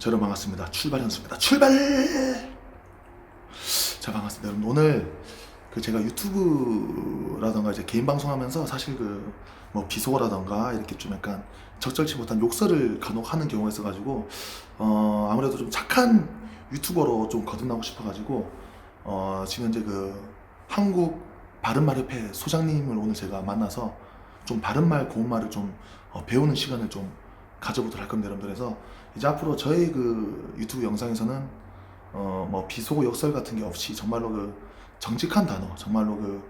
자, 여러분 반갑습니다. 출발 연수입니다. 출발! 자, 반갑습니다. 여러분 오늘 그 제가 유튜브라던가 이제 개인 방송하면서 사실 그 뭐 비속어라던가 이렇게 좀 약간 적절치 못한 욕설을 간혹 하는 경우가 있어가지고 어 아무래도 좀 착한 유튜버로 좀 거듭나고 싶어가지고 어 지금 현재 그 한국 바른말협회 소장님을 오늘 제가 만나서 좀 바른말 고운말을 좀 어, 배우는 시간을 좀 가져보도록 할 겁니다 여러분들. 그래서 이제 앞으로 저희 그 유튜브 영상에서는 어 뭐 비속어 역설 같은 게 없이 정말로 그 정직한 단어 정말로 그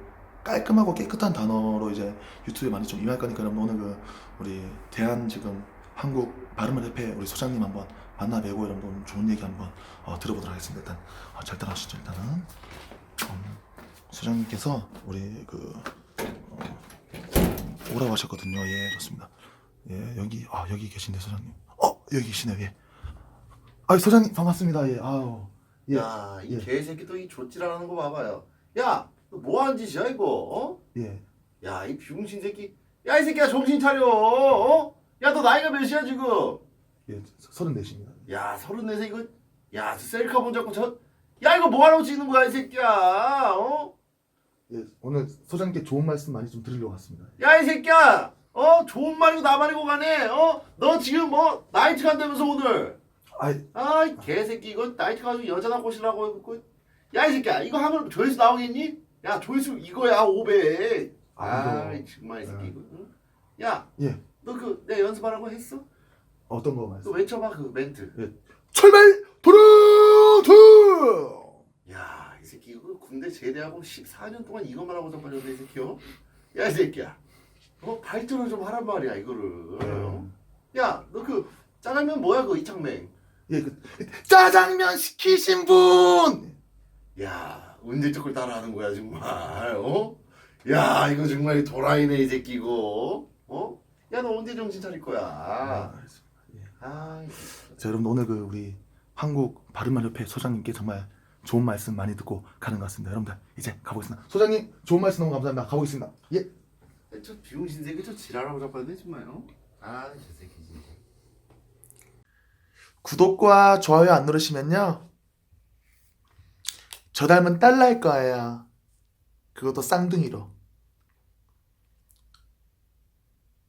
깔끔하고 깨끗한 단어로 이제 유튜브에 많이 좀 임할 거니까 여러분 오늘 그 우리 대한 지금 한국 발음을 협회 우리 소장님 한번 만나 뵈고 여러분 좋은 얘기 한번 어, 들어보도록 하겠습니다. 일단 어, 잘 따라하시죠 일단은. 음, 소장님께서 우리 그 어, 오라고 하셨거든요. 예 좋습니다 예 여기 아 여기 계신데 소장님 어 여기 계시네요 예. 아 소장님 반갑습니다 예 아우 예. 야, 이 예. 개새끼도 이 좆질하는 거 봐봐요. 야, 너뭐 하는 짓이야 이거? 어? 예. 야, 이 비용신 새끼. 야, 이 새끼야 정신 차려. 어? 야, 너 나이가 몇이야 지금? 예, 서른 네십니다. 야, 서른 네세 이거. 야, 저 셀카본 잡고 저. 야, 이거 뭐 하라고 찍는 거야 이 새끼야? 어? 예, 오늘 소장님께 좋은 말씀 많이 좀 드리려고 왔습니다. 야, 이 새끼야. 어? 좋은 말이고 나발이고 가네. 어? 너 지금 뭐 나이트 간다면서 오늘? 아, 아이 개새끼 이거 나이트 가지고 여자나 꼬시려고 해갖고 야이 새끼야 이거 하면 조회수 나오겠니? 야 조회수 이거야 500 아, 아이 정말 이 새끼 이거 응? 야너 예, 그내 연습하라고 했어? 어떤 거 말씀? 너 외쳐봐 그 멘트 출발 도루투. 야이 새끼 이거 군대 제대하고 14년 동안 이것만 하고 자빠졌네 이 새끼요 야 이 새끼야 어 발전을 좀 하란 말이야 이거를 어? 야너 그 짜장면 뭐야 그 이창맹 예, 그 짜장면 시키신 분. 야 언제 저걸 따라하는 거야 정말 어? 야 이거 정말 도라이네 이 새끼고 어? 야 너 언제 정신 차릴 거야 아, 알겠습니다. 예. 아 자, 여러분 오늘 그 우리 한국 바른말협회 소장님께 정말 좋은 말씀 많이 듣고 가는 것 같습니다. 여러분들 이제 가보겠습니다. 소장님 좋은 말씀 너무 감사합니다. 가보겠습니다. 예. 저 비용신 새끼 저 지랄하고 자빠졌네 정말 어? 아저 새끼 진짜 구독과 좋아요 안 누르시면요. 저 닮은 딸날 거예요. 그것도 쌍둥이로.